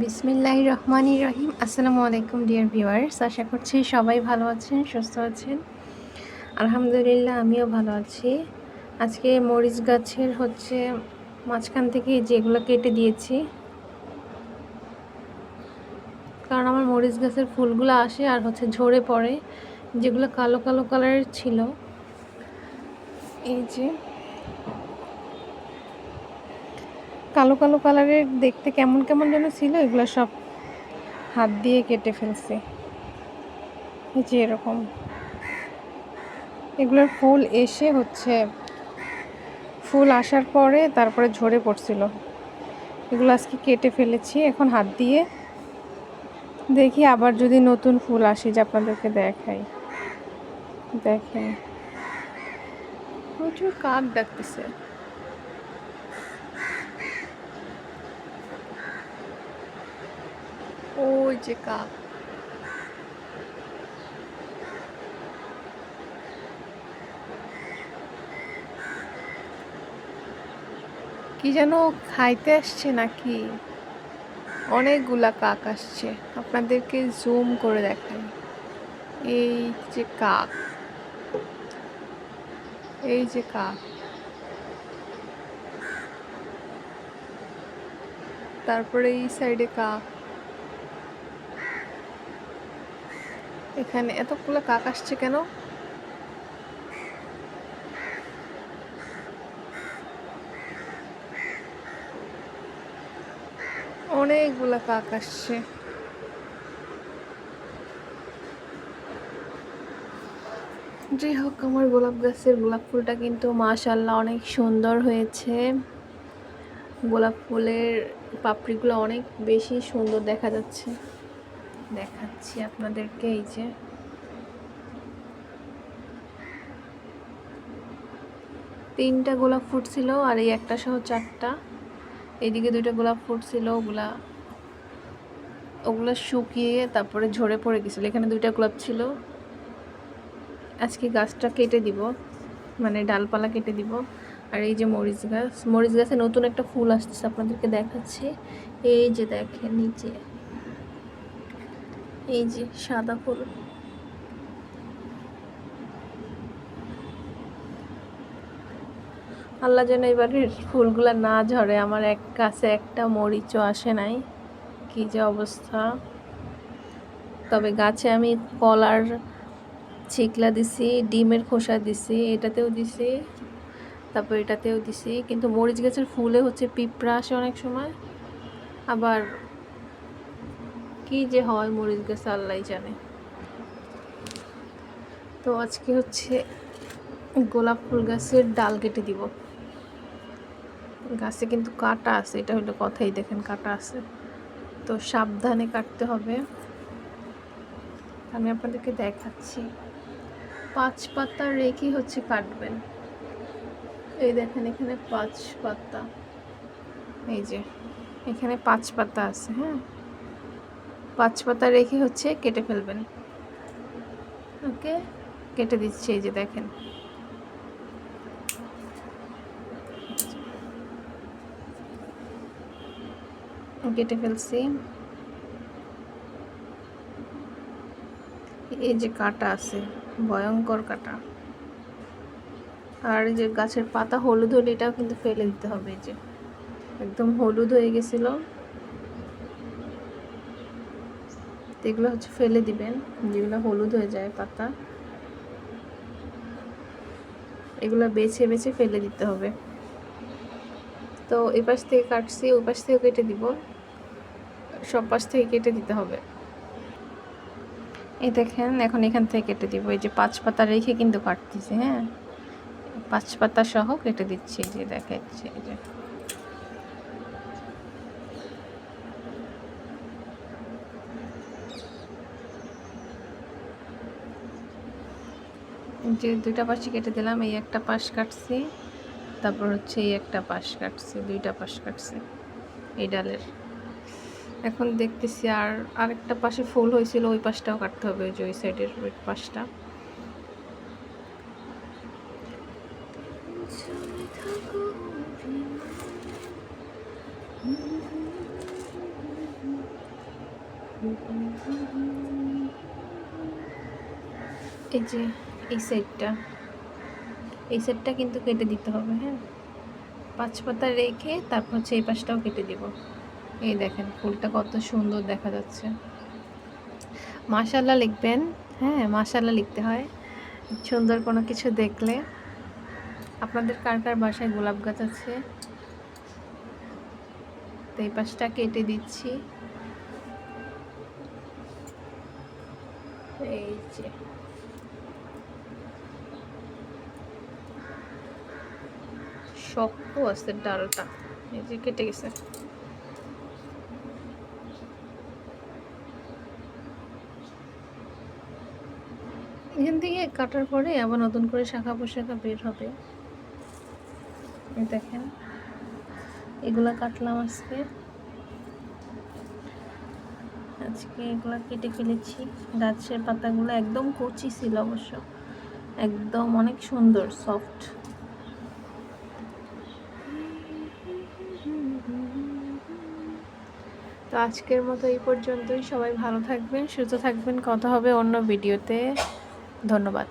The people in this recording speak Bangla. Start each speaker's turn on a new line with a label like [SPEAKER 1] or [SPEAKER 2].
[SPEAKER 1] বিসমিল্লাহ রহমানি রহিম। আসসালামু আলাইকুম ডিয়ার ভিউয়ার্স। আশা করছি সবাই ভালো আছেন, সুস্থ আছেন। আলহামদুলিল্লাহ, আমিও ভালো আছি। আজকে মরিচ গাছের হচ্ছে মাঝখান থেকে যেগুলো কেটে দিয়েছি। কারণ আমার মরিচ গাছের ফুলগুলো আসে আর হচ্ছে ঝরে পড়ে, যেগুলো কালো কালো কালারের ছিল। এই যে কালো কালো কালারের দেখতে কেমন কেমন যেন ছিল, এগুলো সব হাত দিয়ে কেটে ফেলছে। এই যে এরকম। এগুলোর ফুল এসে হচ্ছে, ফুল আসার পরে তারপরে ঝরে পড়ছিল। এগুলো আজকে কেটে ফেলেছি, এখন হাত দিয়ে দেখি আবার যদি নতুন ফুল আসে যে আপনাদেরকে দেখাই। দেখেন। প্রচুর কাক ডাকতেছে। ওই কি যেন খাইতে আসছে নাকি? অনেকগুলা কাক আসছে। আপনাদেরকে জুম করে দেখাই। এই যে কাক। এই যে কাক। তারপরে এই সাইডে কাক। এখানে এতগুলো কাক আসছে কেন? অনেকগুলো কাক আসছে। যাই হোক, আমার গোলাপ গাছের গোলাপ ফুলটা কিন্তু মাশাল্লাহ অনেক সুন্দর হয়েছে। গোলাপ ফুলের পাপড়িগুলো অনেক বেশি সুন্দর দেখা যাচ্ছে। দেখাচ্ছি আপনাদেরকে, এই যে। তিনটা গোলাপ ফুটছিল আর এই একটা সহ চারটা। এইদিকে দুইটা গোলাপ ফুটছিল ওগুলা ওগুলা শুকিয়ে তারপরে ঝরে পড়ে গেছিল। এখানে দুইটা গোলাপ ছিল। আজকে গাছটা কেটে দিব মানে ডালপালা কেটে দিব। আর এই যে মরিচ গাছ, মরিচ গাছে নতুন একটা ফুল আসতেছে, আপনাদেরকে দেখাচ্ছি। এই যে দেখেন, নিচে। এই যে সাদা ফুল। আল্লাহ যেন এবারের ফুলগুলা না ঝরে, আমার এক কাছে একটা মরিচও আসে নাই। কি যে অবস্থা। তবে গাছে আমি কলার ছিকলা দিছি, ডিমের খোসা দিছি, এটাতেও দিছি, তারপর এটাতেও দিছি। কিন্তু মরিচ গাছের ফুলে হচ্ছে পিঁপড়া আসে অনেক সময়। আবার কি যে হয় মরিচ গাছে আল্লাহ জানে। তো আজকে হচ্ছে গোলাপ ফুল গাছের ডাল কেটে দিব। গাছে কিন্তু কাটা আছে, এটা হলো কথাই, দেখেন কাটা আছে। তো সাবধানে কাটতে হবে। আমি আপনাদেরকে দেখাচ্ছি। পাঁচ পাতা রেখে হচ্ছে কাটবেন। এই দেখেন এখানে পাঁচ পাতা। এই যে, এখানে পাঁচ পাতা আছে হ্যাঁ? পাঁচ পাতা রেখে হচ্ছে কেটে ফেলবেন। ওকে, কেটে দিচ্ছি এই যে দেখেন। কেটে ফেলছি। এই যে কাটা আছে, ভয়ঙ্কর কাটা। আর যে গাছের পাতা হলুদ হলে এটাও কিন্তু ফেলে দিতে হবে এই যে। একদম হলুদ হয়ে গেছিল। এগুলো হচ্ছে ফেলে দিবেন, যেগুলো হলুদ হয়ে যায় পাতা। এগুলো বেছে বেছে ফেলে দিতে হবে। তো এই পাশ থেকে কাটছি ওই পাশ থেকেও কেটে দিব। সব পাশ থেকে কেটে দিতে হবে। এই দেখেন, এখন এখান থেকে কেটে দিব। এই যে পাঁচ পাতা রেখে কিন্তু কাটতেছি হ্যাঁ? পাঁচ পাতা সহ কেটে দিচ্ছি যে দেখাচ্ছি এই যে। যে দুইটা পাশে কেটে দিলাম, এই একটা পাশ কাটছি, তারপর হচ্ছে এই একটা পাশ কাটছি, দুইটা পাশ কাটছি, এই ডালের। এখন দেখতেছি আর আরেকটা পাশে ফুল হয়েছিল, ওই পাশটাও কাটতে হবে, ওই যে ওই সাইডের ওই পাশটা। এই যে সেটটা। এই সেটটা কিন্তু কেটে দিতে হবে হ্যাঁ? পাঁচ পাতা রেখে তারপর হচ্ছে এই পাশটাও কেটে দিব। এই দেখেন, ফুলটা কত সুন্দর দেখা যাচ্ছে। মাশাল্লাহ লিখবেন হ্যাঁ মাশাল্লাহ লিখতে হয়। সুন্দর কোনো কিছু দেখলে। আপনাদের কার কার বাসায় গোলাপ গাছ আছে? তো এই পাশটা কেটে দিচ্ছি। এই যে। শক্ত আছে ডালটা। এই যে কেটে গেছে। এখান থেকে কাটার পরে আবার নতুন করে শাখা পোশাখা বের হবে। দেখেন, এগুলা কাটলাম আজকে। আজকে এগুলা কেটে ফেলেছি। গাছের পাতাগুলো একদম কচি ছিল অবশ্য। একদম অনেক সুন্দর, সফট। তো আজকের মতো এই পর্যন্তই। সবাই ভালো থাকবেন, সুস্থ থাকবেন। কথা হবে অন্য ভিডিওতে। ধন্যবাদ।